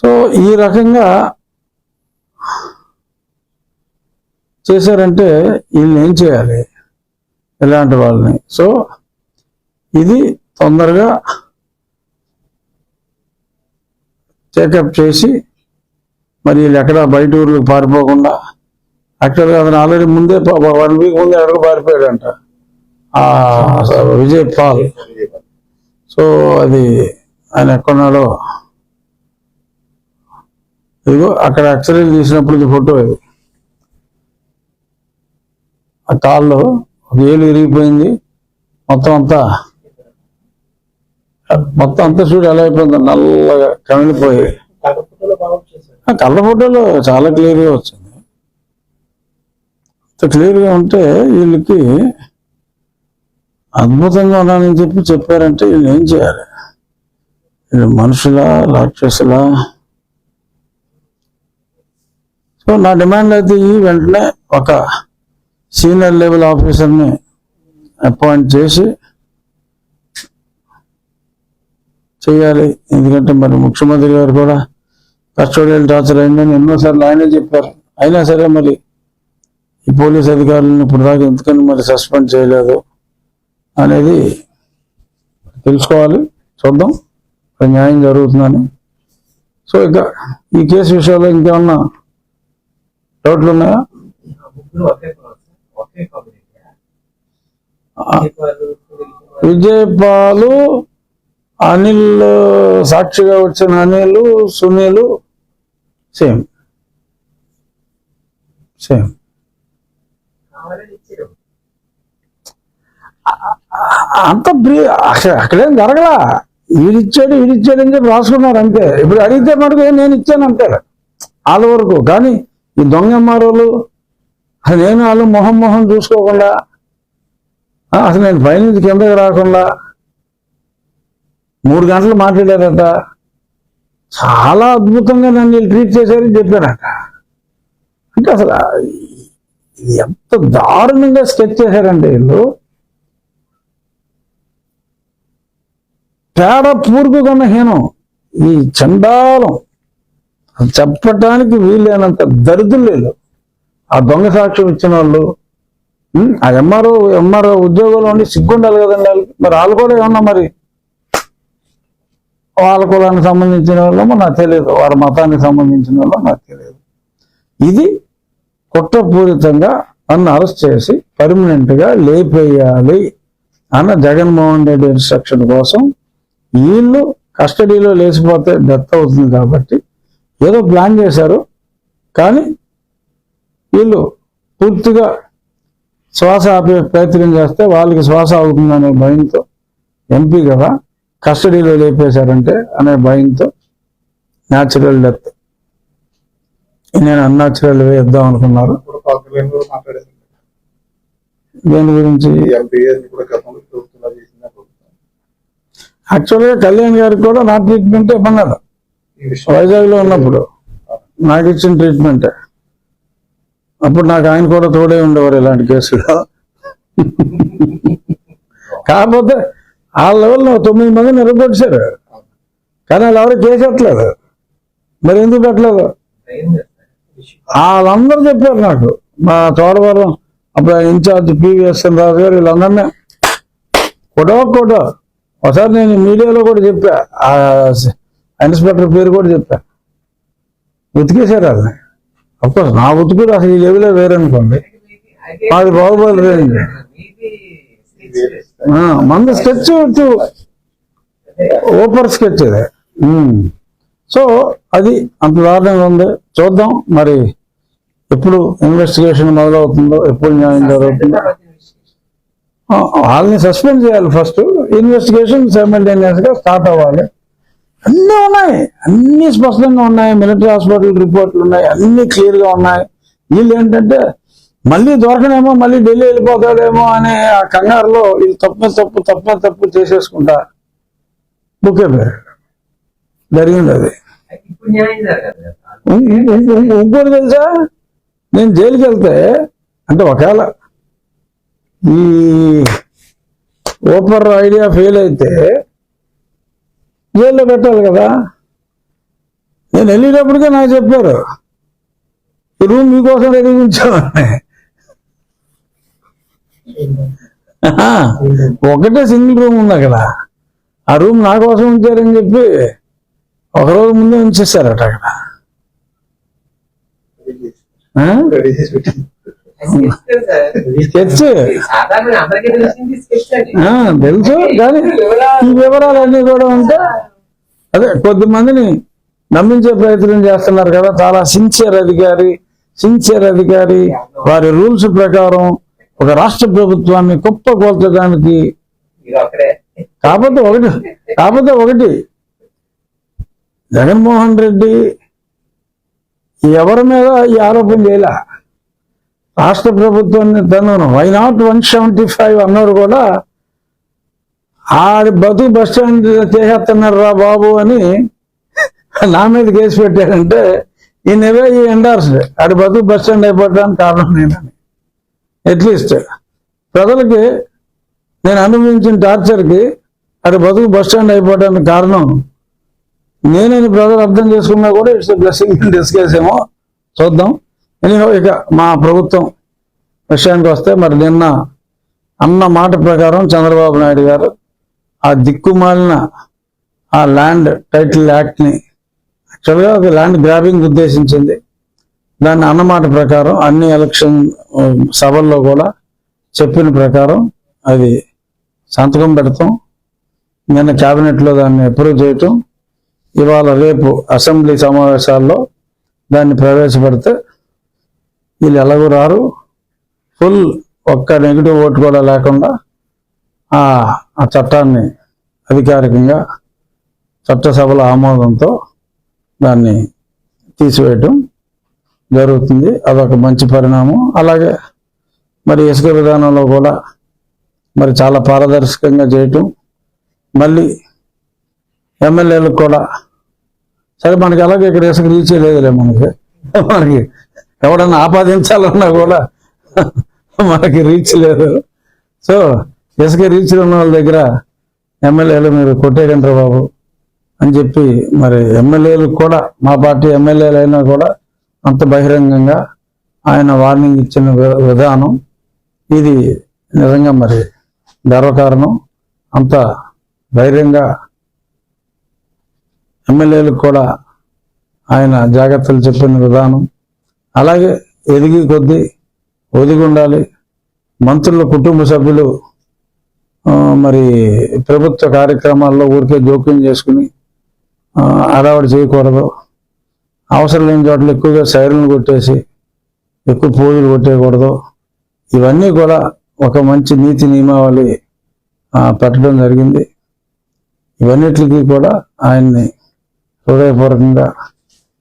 So ఈ రకంగా చేశారంటే వీళ్ళని ఏం చేయాలి? ఇలాంటి వాళ్ళని. సో ఇది తొందరగా చెకప్ చేసి మరి వీళ్ళు ఎక్కడ బయట ఊర్లకు పారిపోకుండా యాక్చువల్గా అతను ఆల్రెడీ ముందే వన్ వీక్ ముందే ఎక్కడికి పారిపోయాడంట. విజయ్ పాల్. సో అది ఆయన ఎక్కడున్నాడో ఇదిగో అక్కడ ఎక్స్రే తీసినప్పుడు ఇది ఫోటో ఇది. ఆ కాల్లో ఒక ఏలు విరిగిపోయింది. మొత్తం అంతా మొత్తం అంతా చూడు ఎలా అయిపోయింది నల్లగా కమిలిపోయి. ఆ కళ్ళ ఫోటోలో చాలా క్లియర్గా వచ్చింది. అంత క్లియర్గా ఉంటే వీళ్ళకి అద్భుతంగా ఉన్నానని చెప్పి చెప్పారంటే వీళ్ళు ఏం చేయాలి? వీళ్ళు మనుషులా రాక్షసులా సో నా డిమాండ్ అయితే ఈ వెంటనే ఒక సీనియర్ లెవెల్ ఆఫీసర్ని అపాయింట్ చేసి చేయాలి. ఎందుకంటే మరి ముఖ్యమంత్రి గారు కూడా కస్టోడియల్ టార్చర్ అయిందని ఎన్నోసార్లు ఆయనే చెప్పారు. అయినా సరే మరి ఈ పోలీస్ అధికారులను ఇప్పుడు దాకా ఎందుకని మరి సస్పెండ్ చేయలేదు అనేది తెలుసుకోవాలి. చూద్దాం. న్యాయం జరుగుతుందని. సో ఇక ఈ కేసు విషయంలో ఇంకేమన్నా డౌట్లు ఉన్నాయా? విజయపాలు అనిల్ సాక్షిగా వచ్చిన అనిల్ సునీల్ సేమ్. సేమ్. అంత బ్రీ అక్కడేం జరగలా? వీడిచ్చాడు వీడిచ్చాడు అని చెప్పి రాసుకున్నారు అంతే. ఇప్పుడు అడిగితే మటుకు నేను ఇచ్చాను అంటాడు వాళ్ళ వరకు. కానీ ఈ దొంగ ఎంఆర్ఓలు అసలు నేను వాళ్ళు మొహం మొహం చూసుకోకుండా అసలు నేను పైనుంచి కిందకి రాకుండా మూడు గంటలు మాట్లాడారట. చాలా అద్భుతంగా నన్ను వీళ్ళు ట్రీట్ చేశారని చెప్పారట. అంటే అసలు ఎంత దారుణంగా స్కెచ్ చేశారంటే వీళ్ళు. తేడా పూర్కు కన్నా హీనం ఈ చండాలం. చెప్పటానికి వీలైనంత దరిద్రులు ఆ దొంగ సాక్ష్యం ఇచ్చిన వాళ్ళు ఆ ఎంఆర్ఓ ఎంఆర్ఓ ఉద్యోగంలో ఉండి సిగ్గుండాలి కదండి వాళ్ళకి. మరి వాళ్ళు కూడా ఏమన్నా మరి వాళ్ళ కులానికి సంబంధించిన వాళ్ళమో నాకు తెలియదు. వారి మతానికి సంబంధించిన వాళ్ళో నాకు తెలియదు. ఇది కుట్రపూరితంగా నన్ను అరెస్ట్ చేసి పర్మనెంట్గా లేపేయాలి అన్న జగన్మోహన్ రెడ్డి ఇన్స్ట్రక్షన్ కోసం వీళ్ళు కస్టడీలో లేచిపోతే డెత్ అవుతుంది కాబట్టి ఏదో ప్లాన్ చేశారు కానీ వీళ్ళు పూర్తిగా శ్వాస ఆపే ప్రయత్నం చేస్తే వాళ్ళకి శ్వాస అవుతుందనే భయంతో ఎంపీ కదా కస్టడీలో లేపేశారంటే అనే భయంతో న్యాచురల్ డెత్ నేను అన్యాచురల్ వే ఇద్దాం అనుకున్నారు. దేని గురించి యాక్చువల్గా కళ్యాణ్ గారికి కూడా నా ట్రీట్మెంట్ విషయం వైజాగ్లో ఉన్నప్పుడు నాకు ఇచ్చిన ట్రీట్మెంట్ అప్పుడు నాకు ఆయన కూడా తోడే ఉండేవారు ఇలాంటి కేసులో. కాకపోతే ఆ లెవెల్లో తొమ్మిది మంది నిలబెట్టారు కానీ వాళ్ళు ఎవరు కేసు పెట్టలేదు. మరి ఎందుకు పెట్టలేదు? వాళ్ళందరూ చెప్పారు నాకు. మా తోడవరం అప్పుడు ఇన్ఛార్జ్ పివిఎస్ఎన్ రాజు గారు వీళ్ళందరినీ కొడో కొడో ఒకసారి నేను మీడియాలో కూడా చెప్పా. ఇన్స్పెక్టర్ పేరు కూడా చెప్పా. ఉతికేశారు వాళ్ళని. అఫ్కోర్స్ నా ఉతుకుడు అసలు ఈ లెవెలే వేరనుకోండి. మాది బాహుబలి రేంజ్. మీది మంది స్కెచ్ ఓపర్ స్కెచ్ ఇది. Hmm. సో అది అంత దారుణంగా ఉంది. చూద్దాం మరి ఎప్పుడు ఇన్వెస్టిగేషన్ మొదలవుతుందో ఎప్పుడు న్యాయం జరుగుతుందో. వాళ్ళని సస్పెండ్ చేయాలి ఫస్ట్ ఇన్వెస్టిగేషన్ సైమల్టేనియస్ స్టార్ట్ అవ్వాలి. అన్నీ ఉన్నాయి. అన్ని స్పష్టంగా ఉన్నాయి. మిలిటరీ హాస్పిటల్ రిపోర్ట్లు ఉన్నాయి. అన్ని క్లియర్గా ఉన్నాయి. వీళ్ళు ఏంటంటే మళ్ళీ దొరకనేమో మళ్ళీ ఢిల్లీ వెళ్ళిపోతాడేమో అనే ఆ కంగారులో వీళ్ళు తప్పు తప్పు తప్పు తప్పు చేసేసుకుంటా బుక్ జరిగింది అది. ఇంకోటి తెలుసా? నేను జైలుకి వెళ్తే అంటే ఒకవేళ ఈ ఓపర్ ఐడియా ఫెయిల్ అయితే జైల్లో పెట్టాలి కదా. నేను వెళ్ళేటప్పటికే నాకు చెప్పారు. ఈ రూమ్ మీకోసం రెడీ ఉంచామని ఒకటే సింగిల్ రూమ్ ఉంది అక్కడ. ఆ రూమ్ నా కోసం ఉంచారని చెప్పి ఒక రోజు ముందే ఉంచేస్తారట అక్కడ. స్కెచ్ తెలుసు కానీ ఈ వివరాలన్నీ కూడా ఉంటే అదే కొద్దిమందిని నమ్మించే ప్రయత్నం చేస్తున్నారు కదా. చాలా సిన్సియర్ అధికారి సిన్సియర్ అధికారి. వారి రూల్స్ ప్రకారం ఒక రాష్ట్ర ప్రభుత్వాన్ని కుప్ప కోల్చడానికి కాకపోతే ఒకటి కాకపోతే ఒకటి. జగన్మోహన్ రెడ్డి ఎవరి మీద ఈ ఆరోపణ చేయలే? రాష్ట్ర ప్రభుత్వాన్ని తను why not one seventy five అన్నారు కూడా ఆడి బతు బస్ స్టాండ్ చేసేస్తున్నారు రా బాబు అని నా మీద కేసు పెట్టారంటే ఈ నెవే ఈ ఎండార్స్ ఆడి బతుకు బస్ స్టాండ్ అయిపోవడానికి కారణం నేనని. అట్లీస్ట్ ప్రజలకి నేను అనుభవించిన టార్చర్కి అది బతుకు బస్ స్టాండ్ అయిపోవడానికి కారణం నేనని ప్రజలు అర్థం చేసుకున్నా కూడా ఇట్స్ బ్లెస్సింగ్ డిస్కస్ ఏమో చూద్దాం. ఎనీహో ఇక మా ప్రభుత్వం విషయానికి వస్తే మరి నిన్న అన్న మాట ప్రకారం చంద్రబాబు నాయుడు గారు ఆ దిక్కుమాలిన ఆ ల్యాండ్ టైటిల్ యాక్ట్ని యాక్చువల్గా ఒక ల్యాండ్ గ్రాబింగ్ ఉద్దేశించింది. దాన్ని అన్నమాట ప్రకారం అన్ని ఎలక్షన్ సభల్లో కూడా చెప్పిన ప్రకారం అది సంతకం పెడతాం. నిన్న క్యాబినెట్లో దాన్ని అప్రూవ్ చేయటం. ఇవాళ రేపు అసెంబ్లీ సమావేశాల్లో దాన్ని ప్రవేశపెడితే వీళ్ళు ఎలాగో రారు. ఫుల్ ఒక్క నెగిటివ్ ఓటు కూడా లేకుండా ఆ ఆ చట్టాన్ని అధికారికంగా చట్టసభల ఆమోదంతో దాన్ని తీసివేయటం జరుగుతుంది. అదొక మంచి పరిణామం. అలాగే మరి ఇసుక విధానంలో కూడా మరి చాలా పారదర్శకంగా చేయటం. మళ్ళీ ఎమ్మెల్యేలకు కూడా సరే మనకి అలాగే ఇక్కడ ఇసుక రీచ్ లేదులే మనకి. మనకి ఎవడన్నా ఆపాదించాలన్నా కూడా మనకి రీచ్ లేదు. సో ఇసుక రీచ్ ఉన్న వాళ్ళ దగ్గర ఎమ్మెల్యేలు మీరు కొట్టేయండి బాబు అని చెప్పి మరి ఎమ్మెల్యేలు కూడా మా పార్టీ ఎమ్మెల్యేలు అయినా కూడా అంత బహిరంగంగా ఆయన వార్నింగ్ ఇచ్చిన వి- విధానం ఇది నిజంగా మరి గర్వకారణం. అంత ధైర్యంగా ఎమ్మెల్యేలకు కూడా ఆయన జాగ్రత్తలు చెప్పిన విధానం అలాగే ఎదిగి కొద్దీ ఒదిగి ఉండాలి. మంత్రుల కుటుంబ సభ్యులు మరి ప్రభుత్వ కార్యక్రమాల్లో ఊరికే జోక్యం చేసుకుని ఆ, చేయకూడదు. అవసరం లేని చోట్ల ఎక్కువగా సైరన్లు కొట్టేసి ఎక్కువ పూజలు కొట్టేయకూడదు. ఇవన్నీ కూడా ఒక మంచి నీతి నియమావళి పెట్టడం జరిగింది. ఇవన్నిటికీ కూడా ఆయన్ని హృదయపూర్వకంగా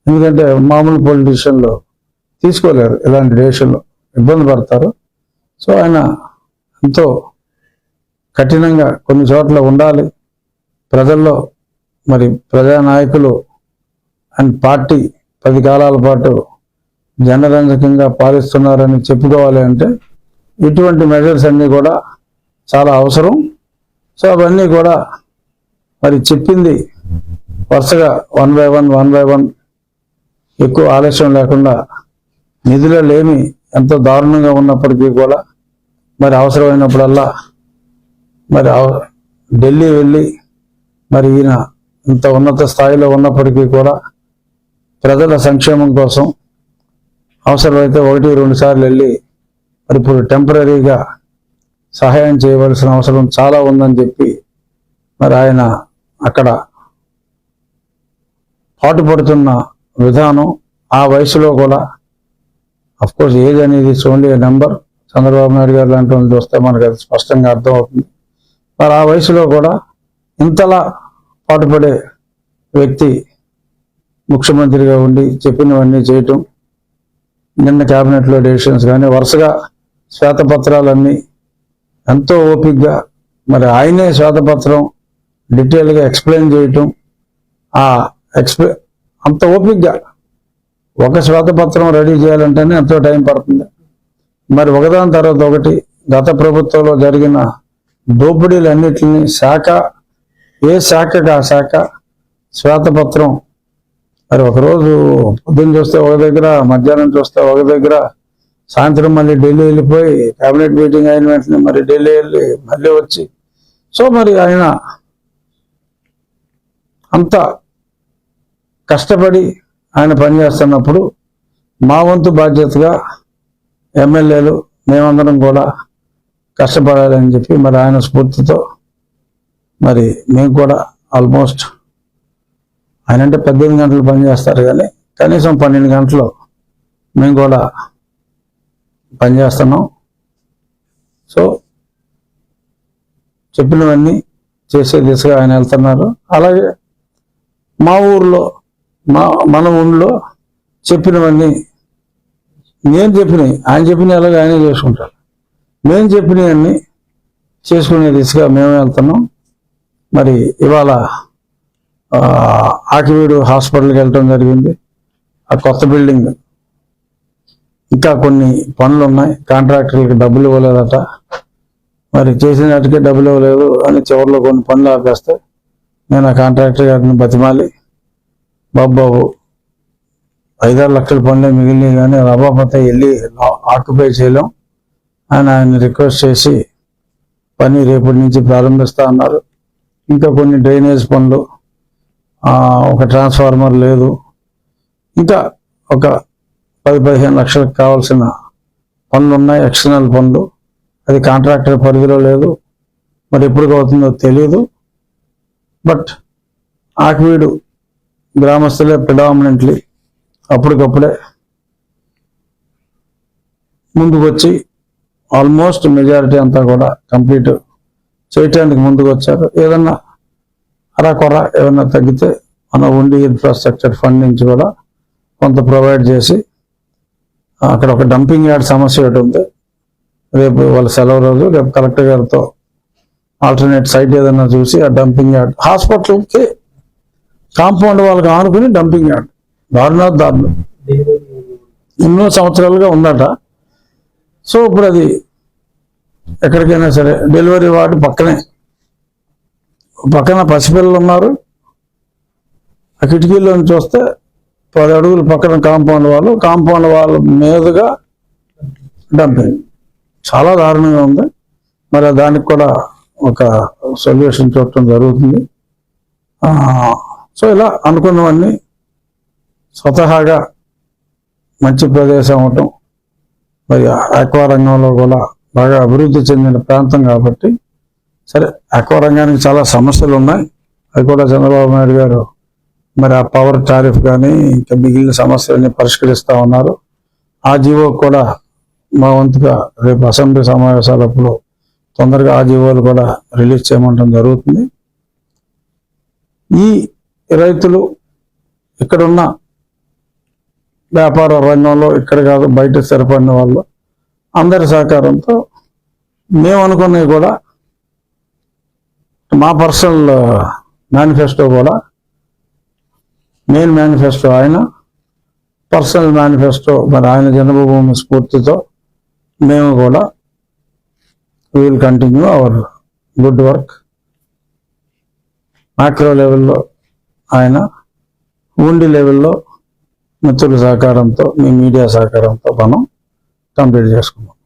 ఎందుకంటే మామూలు పొలిటీషియన్లు తీసుకోలేరు. ఇలాంటి దేశంలో ఇబ్బంది పడతారు. సో ఆయన ఎంతో కఠినంగా కొన్ని చోట్ల ఉండాలి. ప్రజల్లో మరి ప్రజానాయకులు అండ్ పార్టీ పది కాలాల పాటు జనరంజకంగా పాలిస్తున్నారని చెప్పుకోవాలి అంటే ఇటువంటి మెజర్స్ అన్నీ కూడా చాలా అవసరం. సో అవన్నీ కూడా మరి చెప్పింది వరుసగా one by one one by one ఎక్కువ ఆలస్యం లేకుండా నిధులు లేమి ఎంతో దారుణంగా ఉన్నప్పటికీ కూడా మరి అవసరమైనప్పుడల్లా మరి అవ- ఢిల్లీ వెళ్ళి మరి ఈయన ఇంత ఉన్నత స్థాయిలో ఉన్నప్పటికీ కూడా ప్రజల సంక్షేమం కోసం అవసరమైతే ఒకటి రెండు సార్లు వెళ్ళి మరి ఇప్పుడు టెంపరీగా సహాయం చేయవలసిన అవసరం చాలా ఉందని చెప్పి మరి ఆయన అక్కడ పాటుపడుతున్న విధానం ఆ వయసులో కూడా అఫ్ కోర్స్ ఏజ్ అనేది ఓన్లీ నెంబర్ చంద్రబాబు నాయుడు గారు లాంటి వాళ్ళు చూస్తే మనకు అది స్పష్టంగా అర్థమవుతుంది. మరి ఆ వయసులో కూడా ఇంతలా పాటుపడే వ్యక్తి ముఖ్యమంత్రిగా ఉండి చెప్పినవన్నీ చేయటం నిన్న క్యాబినెట్లో డెసిషన్స్ కానీ వరుసగా శ్వేతపత్రాలన్నీ ఎంతో ఓపిక్గా మరి ఆయనే శ్వేతపత్రం డీటెయిల్గా ఎక్స్ప్లెయిన్ చేయటం ఆ ఎక్స్ప్లె అంత ఓపిక్గా ఒక శ్వేతపత్రం రెడీ చేయాలంటేనే ఎంతో టైం పడుతుంది. మరి ఒకదాని తర్వాత ఒకటి గత ప్రభుత్వంలో జరిగిన దోపిడీలన్నిటిని శాఖ ఏ శాఖకు ఆ శాఖ శ్వేతపత్రం? మరి ఒకరోజు పొద్దున్న చూస్తే ఒక దగ్గర మధ్యాహ్నం చూస్తే ఒక దగ్గర సాయంత్రం మళ్ళీ ఢిల్లీ వెళ్ళిపోయి కేబినెట్ మీటింగ్ అయిన వెంటనే మరి ఢిల్లీ వెళ్ళి మళ్ళీ వచ్చి. సో మరి ఆయన అంత కష్టపడి ఆయన పనిచేస్తున్నప్పుడు మా వంతు బాధ్యతగా ఎమ్మెల్యేలు మేమందరం కూడా కష్టపడాలని చెప్పి మరి ఆయన స్ఫూర్తితో మరి మేము కూడా ఆల్మోస్ట్ ఆయన అంటే పద్దెనిమిది గంటలు పనిచేస్తారు కానీ కనీసం పన్నెండు గంటలు మేము కూడా పనిచేస్తున్నాం సో చెప్పినవన్నీ చేసే దిశగా ఆయన వెళ్తున్నారు. అలాగే మా ఊర్లో మా మన ఊళ్ళో చెప్పినవన్నీ నేను చెప్పినవి ఆయన చెప్పిన అలాగే ఆయనే చేసుకుంటారు. మేము చెప్పినవన్నీ చేసుకునే దిశగా మేము వెళ్తున్నాం. మరి ఇవాళ ఆకివీడు హాస్పిటల్కి వెళ్ళటం జరిగింది. ఆ కొత్త బిల్డింగ్ ఇంకా కొన్ని పనులు ఉన్నాయి. కాంట్రాక్టర్లకు డబ్బులు ఇవ్వలేదట. మరి చేసిన వాటికి డబ్బులు ఇవ్వలేదు అని చివరిలో కొన్ని పనులు ఆపేస్తే నేను ఆ కాంట్రాక్టర్ గారిని బతిమాలి. బాబు ఐదారు లక్షల పనులే మిగిలినవి కానీ రబాపత వెళ్ళి ఆక్యుపై చేయలేం. అని ఆయన రిక్వెస్ట్ చేసి పని రేపటి నుంచి ప్రారంభిస్తా అన్నారు. ఇంకా కొన్ని డ్రైనేజ్ పనులు ఒక ట్రాన్స్ఫార్మర్ లేదు. ఇంకా ఒక పది పదిహేను లక్షలకు కావాల్సిన పనులు ఉన్నాయి ఎక్స్టర్నల్ పనులు. అది కాంట్రాక్టర్ పరిధిలో లేదు. మరి ఎప్పుడు అవుతుందో తెలియదు బట్ ఆకివీడు గ్రామస్తులే ప్రిడామినెంట్లీ అప్పటికప్పుడే ముందుకు వచ్చి ఆల్మోస్ట్ మెజారిటీ అంతా కూడా కంప్లీట్ చేయటానికి ముందుకు వచ్చారు ఏదన్నా అరాకొర ఏమన్నా తగ్గితే మన ఉండి ఇన్ఫ్రాస్ట్రక్చర్ ఫండ్ నుంచి కూడా కొంత ప్రొవైడ్ చేసి అక్కడ ఒక డంపింగ్ యార్డ్ సమస్య ఒకటి ఉంది. రేపు వాళ్ళ సెలవు రోజు రేపు కలెక్టర్ గారితో ఆల్టర్నేట్ సైట్ ఏదైనా చూసి ఆ డంపింగ్ యార్డ్ హాస్పిటల్కి కాంపౌండ్ వాళ్ళకి ఆనుకుని డంపింగ్ యార్డ్. దారుణా దారుణం. ఎన్నో సంవత్సరాలుగా ఉందట. సో ఇప్పుడు అది ఎక్కడికైనా సరే డెలివరీ వార్డు పక్కనే. పక్కన పసిపిల్లలు ఉన్నారు. ఆ కిటికీలో చూస్తే పది అడుగులు పక్కన కాంపౌండ్ వాళ్ళు కాంపౌండ్ వాళ్ళ మీదుగా డంపింగ్. చాలా దారుణంగా ఉంది. మరి దానికి కూడా ఒక సొల్యూషన్ చూడటం జరుగుతుంది. సో ఇలా అనుకున్నవన్నీ స్వతహాగా మంచి ప్రదేశం అవటం మరి ఆక్వా రంగంలో కూడా బాగా అభివృద్ధి చెందిన ప్రాంతం కాబట్టి సరే ఆక్వా రంగానికి చాలా సమస్యలు ఉన్నాయి. అది కూడా చంద్రబాబు నాయుడు గారు మరి ఆ పవర్ టారిఫ్ కానీ ఇంకా మిగిలిన సమస్యలన్నీ పరిష్కరిస్తూ ఉన్నారు. ఆ జీవో కూడా మా వంతుగా రేపు అసెంబ్లీ సమావేశాలప్పుడు తొందరగా ఆ జీవోలు కూడా రిలీజ్ చేయమంటం జరుగుతుంది. ఈ రైతులు ఇక్కడున్న వ్యాపార రంగంలో ఇక్కడ కాదు బయట స్థిరపడిన వాళ్ళు అందరి సహకారంతో మేము అనుకున్నవి కూడా మా పర్సనల్ మేనిఫెస్టో కూడా మెయిన్ మేనిఫెస్టో ఆయన పర్సనల్ మేనిఫెస్టో మరి ఆయన జన్మభూమి స్ఫూర్తితో మేము కూడా will continue our good work macro లెవెల్లో ఆయన ఉండి లెవెల్లో మిత్రుల సహకారంతో మీ మీడియా సహకారంతో మనం కంప్లీట్ చేసుకున్నాం.